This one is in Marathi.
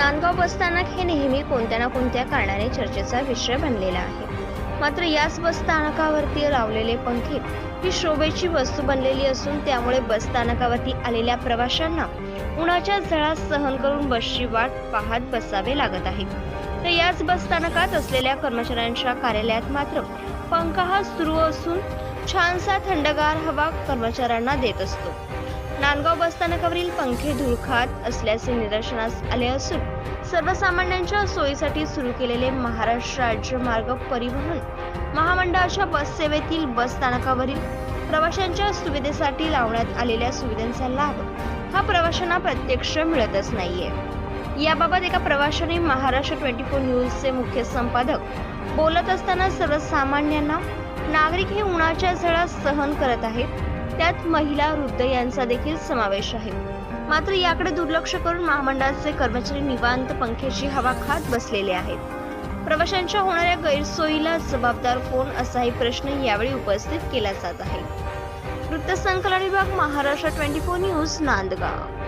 नांदगाव बसस्थानक हे नेहमी कोणत्या ना कोणत्या कारणाने चर्चेचा विषय बनलेला आहे. मात्र याच बसस्थानकावरती लावलेले पंखे ही शोभेची वस्तू बनलेली असून त्यामुळे बसस्थानकावरती आलेल्या प्रवाशांना उन्हाच्या झळा सहन करून बसची वाट पाहत बसावे लागत आहे. तर याच बसस्थानकात असलेल्या कर्मचाऱ्यांच्या कार्यालयात मात्र पंखा हा सुरू असून छानसा थंडगार हवा कर्मचाऱ्यांना देत असतो. नांदगाव बसस्थानकावरील पंखे धुळखात असल्याचे निदर्शनास आले असून सर्वसामान्यांच्या सोयीसाठी सुरू केलेले महाराष्ट्र राज्य मार्ग परिवहन महामंडळाच्या बससेवेतील बसस्थानकावरील बस स्थानकावरील प्रवाशांच्या सुविधेसाठी लावण्यात आलेल्या सुविधांचा लाभ हा प्रवाशांना प्रत्यक्ष मिळतच नाहीये. याबाबत एका प्रवाशाने महाराष्ट्र ट्वेंटी फोर न्यूजचे मुख्य संपादक बोलत असताना सर्वसामान्यांना नागरिक हे उन्हाच्या झळा सहन करत आहेत त्यात महिला वृद्ध यांचा देखील समावेश आहे. मात्र याकडे दुर्लक्ष करून महामंडळाचे कर्मचारी निवांत पंख्याची हवा खात बसलेले आहेत. प्रवाशांच्या होणाऱ्या गैरसोयीला जबाबदार कोण असाही प्रश्न यावेळी उपस्थित केला जात आहे. वृत्तसंकलन विभाग Maharashtra twenty four news Nandgaon.